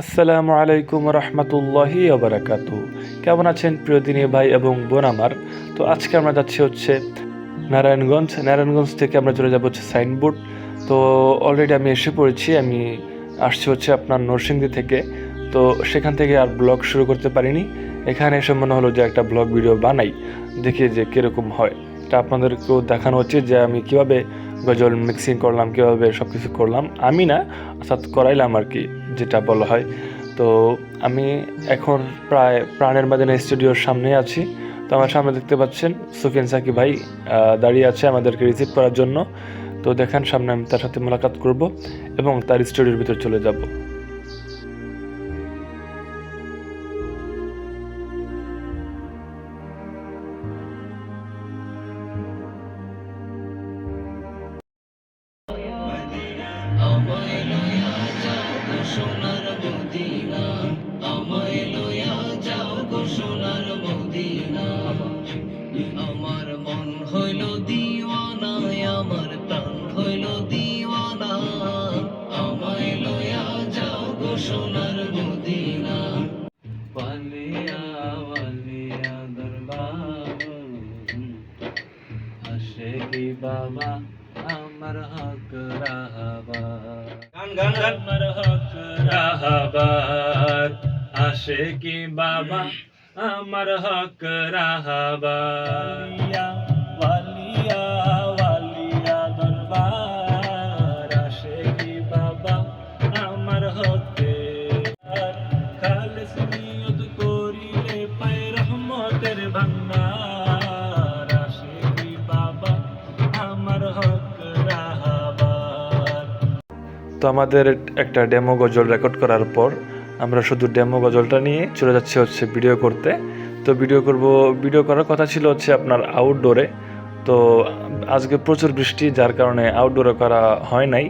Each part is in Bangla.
আসসালামু আলাইকুম রহমতুল্লাহি আবরাকাত কেমন আছেন প্রিয় দিনী ভাই এবং বোন আমার? তো আজকে আমরা যাচ্ছি হচ্ছে নারায়ণগঞ্জ। নারায়ণগঞ্জ থেকে আমরা চলে যাব হচ্ছে সাইনবোর্ড। তো অলরেডি আমি এসে পড়েছি, আমি আসছি হচ্ছে আপনার নরসিংদী থেকে। তো সেখান থেকে আর ব্লগ শুরু করতে পারিনি। এখানে এসে মনে হলো যে একটা ব্লগ ভিডিও বানাই, দেখি যে কীরকম হয়। এটা আপনাদেরকেও দেখানো হচ্ছে যে আমি কীভাবে গজল মিক্সিং করলাম, কীভাবে সব কিছু করলাম, আমি না, অর্থাৎ করাইলাম আর কি, যেটা বলা হয়। তো আমি এখন প্রায় প্রাণের মাদিনা স্টুডিওর সামনে আছি। তো আমার সামনে দেখতে পাচ্ছেন সুফিয়ান সাকি ভাই দাঁড়িয়ে আছে আমাদেরকে রিসিভ করার জন্য। তো দেখেন, সামনে আমি তার সাথে মোলাকাত করব এবং তার স্টুডিওর ভিতর চলে যাব। দিওয়ানা আমায় লয়া যাও গো সোনার মদিনা। ওয়ালিয়া ওয়ালিয়া দরবার আসে কি বাবা আমার হক রাহবার আমার হক রাহবার আসে কি বাবা আমার হক রাহবার ওয়ালিয়া ওয়ালিয়া তো আমাদের একটা ডেমো গজল রেকর্ড করার পর আমরা শুধু ডেমো গজলটা নিয়ে চলে যাচ্ছি হচ্ছে ভিডিও করতে। তো ভিডিও করব ভিডিও করার কথা ছিল হচ্ছে আপনার আউটডোরে তো আজকে প্রচুর বৃষ্টি, যার কারণে আউটডোরে করা হয় নাই।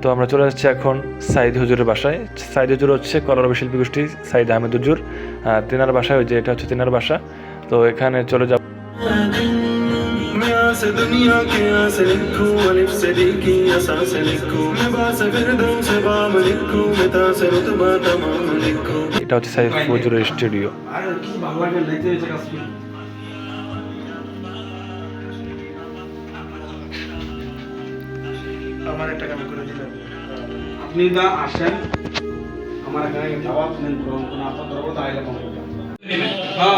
তো আমরা চলে যাচ্ছি এখন সাইদ হুজুরের বাসায়। সাইদ হুজুর হচ্ছে কলরবী শিল্পী গোষ্ঠী, সাইদ আহমেদ হুজুর। তেনার বাসায় ওই যে এটা হচ্ছে তেনার বাসা। তো এখানে চলে যাব। मैं से दुनिया के आस लिखूं अलिफ से दी की असास लिखूं मैं बास फिरदौं से बाब लिखूं मैं ता से रुतबा तमाम लिखूं এটা হচ্ছে সাইদ হুজুরের স্টুডিও আর কি ভালো লাগে লাইতে হয়েছে কাজ করি আমার একটা কাম করে দিলেন আপনি দা আসেন আমার এখানে দাওয়াত নেন গ্রহণ কোনো আপনার ধরবো তাই এলাকা হ্যাঁ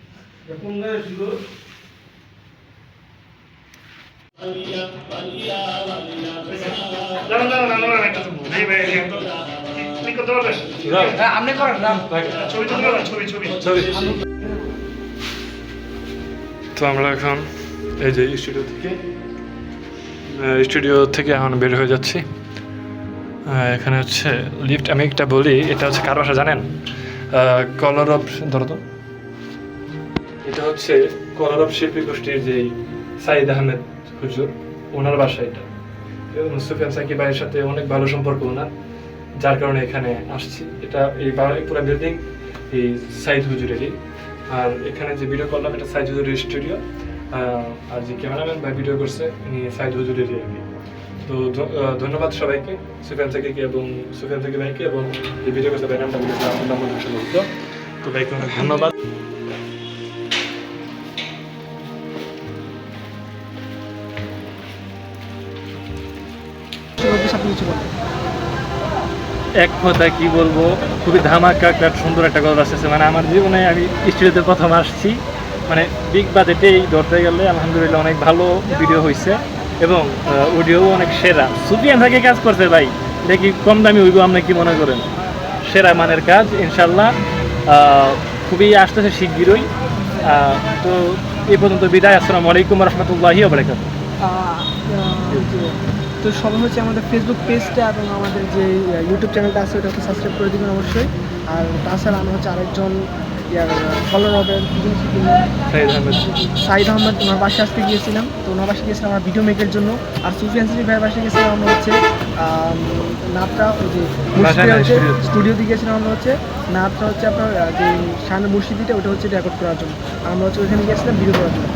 কোন গায়ে ছিল তো আমরা এখন এই যে স্টুডিও থেকে স্টুডিও থেকে এখন বের হয়ে যাচ্ছি। এখানে হচ্ছে লিফট আমি একটা বলি, এটা হচ্ছে কার বাসা জানেন? কলার অফ ধরো তো এটা হচ্ছে কলার অফ শিল্পী গোষ্ঠীর যে সাইদ আহমেদ হুজুর, ওনার বাসা এটা। সুফিয়ান সাকিব ভাইয়ের সাথে অনেক ভালো সম্পর্ক ওনার, যার কারণে এখানে আসছি। এটা এই পুরো বিল্ডিং এই সাইদ হুজুরেরই। আর এখানে যে ভিডিও করলাম, এটা সাইদ হুজুরের স্টুডিও আর যে ক্যামেরাম্যান ভাই ভিডিও করছে, উনি সাইদ হুজুরেরই আর তো ধন্যবাদ সবাইকে, সুফিয়ান সাকিকে এবং সুফিয়ান সাকিব ভাইকে এবং এই ভিডিও করছে ভাই নামটা ভিডিও আপনার তো ভাইকে অনেক ধন্যবাদ। এক কথা কি বলব খুবই ধামাকা একটা সুন্দর একটা কথা আসতেছে মানে আমার জীবনে আমি স্টুডিওতে প্রথম আসছি। মানে বিগ বাজেটেই ধরতে গেলে আলহামদুলিল্লাহ অনেক ভালো ভিডিও হয়েছে এবং অডিও অনেক সেরা। সুফিয়ান থেকে কাজ করছে ভাই। দেখি কম দামি হইব আপনি কি মনে করেন? সেরা মানের কাজ ইনশাল্লাহ খুবই আসতেছে শিগগিরই। তো এই পর্যন্ত বিদায়। আসসালামু আলাইকুম রহমতুল্লাহি যে তো সবাই হচ্ছে আমাদের ফেসবুক পেজটা এবং আমাদের যে ইউটিউব চ্যানেলটা আছে ওটা সাবস্ক্রাইব করে দিবেন অবশ্যই। আর তাছাড়া আমি হচ্ছে আরেকজন ফলোয়ার হবে সাইদ আহমেদ। ওনার বাসায় আসতে গিয়েছিলাম। তো ওনার বাসে গিয়েছিলাম আমার ভিডিও মেকের জন্য। আর সুফিয়ান সিটি ভাইয়ের বাসায় গেছিলাম আমরা হচ্ছে নাচটা ওই যে হচ্ছে স্টুডিওতে গিয়েছিলাম আমরা হচ্ছে। নাচটা হচ্ছে আপনার যে সামনে মুর্শিদিটা ওটা হচ্ছে রেকর্ড করার জন্য। আমরা হচ্ছে ওইখানে গিয়েছিলাম ভিডিও করার জন্য।